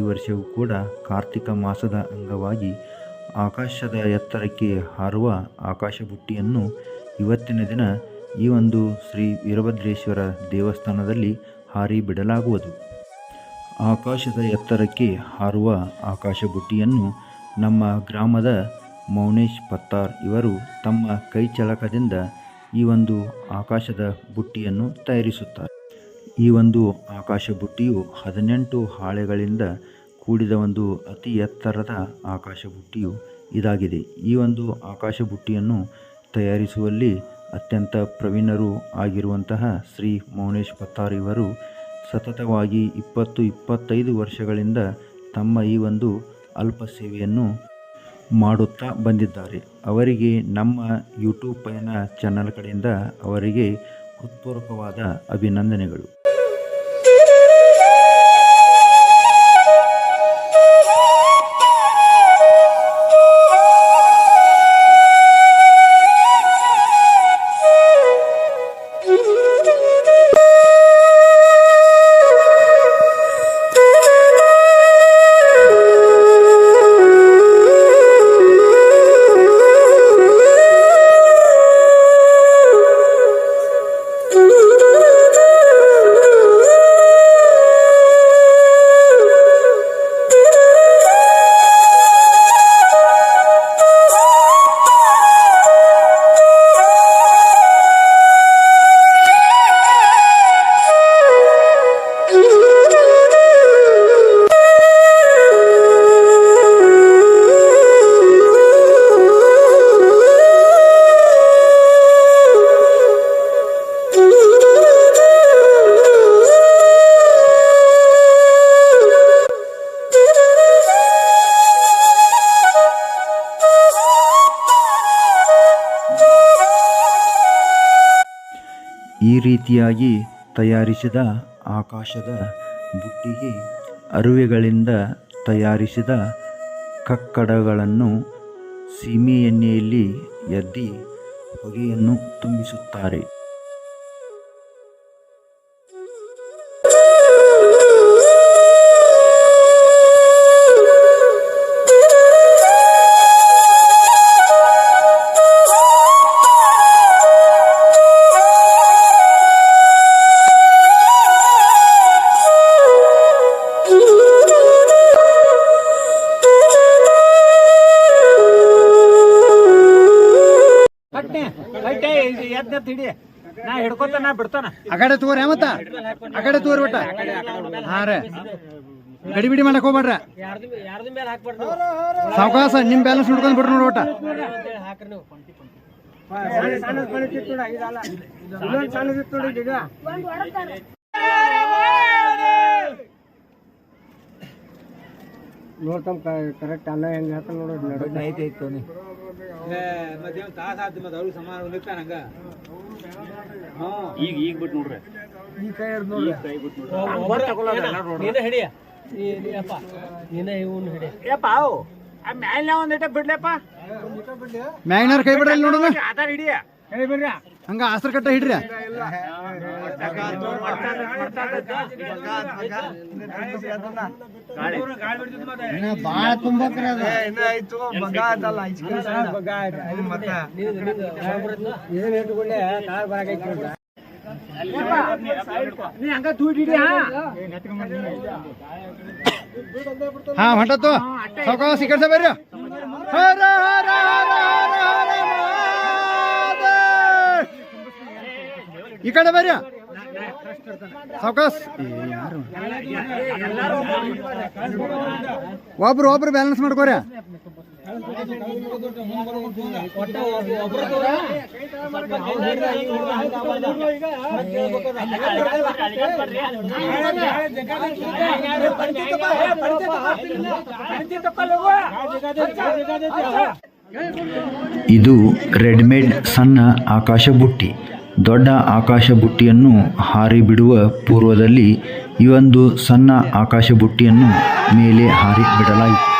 ವರ್ಷವೂ ಕೂಡ ಕಾರ್ತಿಕ ಮಾಸದ ಅಂಗವಾಗಿ ಆಕಾಶದ ಎತ್ತರಕ್ಕೆ ಹಾರುವ ಆಕಾಶ ಬುಟ್ಟಿಯನ್ನು ಇವತ್ತಿನ ದಿನ ಈ ಒಂದು ಶ್ರೀ ವೀರಭದ್ರೇಶ್ವರ ದೇವಸ್ಥಾನದಲ್ಲಿ ಹಾರಿ ಬಿಡಲಾಗುವುದು. ಆಕಾಶದ ಎತ್ತರಕ್ಕೆ ಹಾರುವ ಆಕಾಶ ಬುಟ್ಟಿಯನ್ನು ನಮ್ಮ ಗ್ರಾಮದ ಮೌನೇಶ್ ಪತ್ತಾರ್ ಇವರು ತಮ್ಮ ಕೈ ಚಳಕದಿಂದ ಈ ಒಂದು ಆಕಾಶದ ಬುಟ್ಟಿಯನ್ನು ತಯಾರಿಸುತ್ತಾರೆ. ಈ ಒಂದು ಆಕಾಶ ಬುಟ್ಟಿಯು ಹದಿನೆಂಟು ಹಾಳೆಗಳಿಂದ ಕೂಡಿದ ಒಂದು ಅತಿ ಎತ್ತರದ ಆಕಾಶ ಬುಟ್ಟಿಯು ಇದಾಗಿದೆ. ಈ ಒಂದು ಆಕಾಶ ಬುಟ್ಟಿಯನ್ನು ತಯಾರಿಸುವಲ್ಲಿ ಅತ್ಯಂತ ಪ್ರವೀಣರು ಆಗಿರುವಂತಹ ಶ್ರೀ ಮೌನೇಶ್ ಪತ್ತಾರ್ ಇವರು ಸತತವಾಗಿ ಇಪ್ಪತ್ತು ಇಪ್ಪತ್ತೈದು ವರ್ಷಗಳಿಂದ ತಮ್ಮ ಈ ಒಂದು ಅಲ್ಪ ಸೇವೆಯನ್ನು ಮಾಡುತ್ತಾ ಬಂದಿದ್ದಾರೆ. ಅವರಿಗೆ ನಮ್ಮ ಯೂಟ್ಯೂಬ್ ಪಯಣ ಚಾನಲ್ ಕಡೆಯಿಂದ ಅವರಿಗೆ ಹೃತ್ಪೂರ್ವಕವಾದ ಅಭಿನಂದನೆಗಳು. ಈ ರೀತಿಯಾಗಿ ತಯಾರಿಸಿದ ಆಕಾಶದ ಬುಟ್ಟಿಗೆ ಅರುವೆಗಳಿಂದ ತಯಾರಿಸಿದ ಕಕ್ಕಡಗಳನ್ನು ಸೀಮೆ ಎಣ್ಣೆಯಲ್ಲಿ ಎದ್ದಿ ಹೊಗೆಯನ್ನು ತುಂಬಿಸುತ್ತಾರೆ. ಕಟ್ಟೆ ಎದ್ದ ಹಿಡಿ ನಾ ಹಿಡ್ಕೊತ ನಾ ಬಿಡ್ತಾನ. ಆ ಕಡೆ ತಗೋರಿ ಮತ್ತ ಆ ಕಡೆ ತಗೋರಿ ಒಟ್ಟ. ಹಾ ರೀ. ಗಡಿ ಬಿಡಿ ಮಾಡಕ್ ಹೋಗ್ಬೇಡ್ರ ಯಾರ್ದ ಮೇಲೆ ಹಾಕ್ಬಾರ್ದು ಸಾವಕಾಶ ನಿಮ್ ಬ್ಯಾಲೆನ್ಸ್ ಹುಡ್ಕೊಂಡ್ ಬಿಡ್ರಿ ನೋಡಿ ಒಟ್ಟ. ಸಣ್ಣದಿತ್ತು ನೋಡಿ ಈಗ ನೋಡ್ತಮ್ ಕರೆಕ್ಟ್ ಅನ್ನ ಹೆಂಗೆ ಹೇಳ್ತಾನ ನೋಡೋದು ನಡುವೆ ಐತೆ ಐತೆ ನೀ ಈಗ ಈಗ ಬಿಟ್ಟು ನೋಡ್ರಿ. ಈ ಕೈ ಹಿಡ್ದು ನೋಡ್ರಿ. ನೀನೇ ಹಿಡಿಯ. ಅಪ್ಪ ನೀನೇ ಇವನು ಹಿಡಿ ಯಪ್ಪ ಅವು. ಆ ಮ್ಯಾಲಿನ ಒಂದಿಟ ಬಿಡ್ಲಪ್ಪ. ಮ್ಯಾಗ್ನಾರ್ ಕೈ ಬಿಡ್ರಿ ನೋಡೋಣ. ಆಧಾರ ಹಿಡಿಯ. ಹಂಗ ಆಸ್ತ್ರ ಕಟ್ಟ ಹಿಡ್ರಿ. ಬಾಳ ತುಂಬಕ್ರಿ ಅದ. ಇದನ್ನ ಇಟ್ಕೊಳ್ಳೆ ಕಾರ್ ಬರಾಕೈತಿ ನೋಡ್ರಿ. ನೀ ಹಂಗ ತೂಟ್ ಹಿಡಿ ಹಾ. ಹಾ ಹೊಂಟತ್ತು. ಸಾವಕಾಶ ಈ ಕಡೆ ಬರ್ರಿ ಹರ ಹರ ಹರ ಹರ ಹರ ಈ ಕಡೆ ಬರ್ರಿ ಸಾವಕಾಸ್? ಒಬ್ರು ಒಬ್ರು ಬ್ಯಾಲೆನ್ಸ್ ಮಾಡ್ಕೋರಿ ಇದು ರೆಡಿಮೇಡ್ ಸಣ್ಣ ಆಕಾಶ ಬುಟ್ಟಿ. ದೊಡ್ಡ ಆಕಾಶ ಬುಟ್ಟಿಯನ್ನು ಹಾರಿ ಬಿಡುವ ಪೂರ್ವದಲ್ಲಿ ಈ ಒಂದು ಸಣ್ಣ ಆಕಾಶ ಬುಟ್ಟಿಯನ್ನು ಮೇಲೆ ಹಾರಿ ಬಿಡಲಾಯಿತು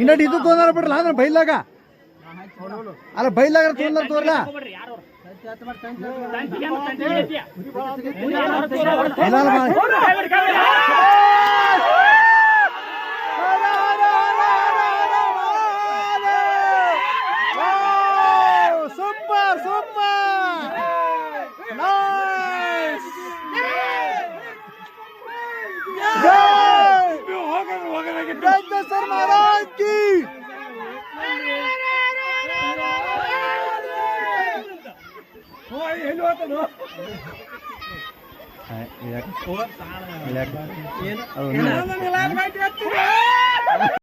ಇನ್ನಡಿ ಇದು ತೋರ ಬಿಡ್ರಲ್ಲ ಅಂದ್ರೆ ಬೈಲಾಗ ಅಲ್ಲ ಬೈಲಾಗ ತೊಂದರೆ ತೋರ್ಲ ಇಲ್ಲ Ôi, hãy luôn tao nữa Đấy, đi lạc Ủa, xa lạc Đi lạc Đi lạc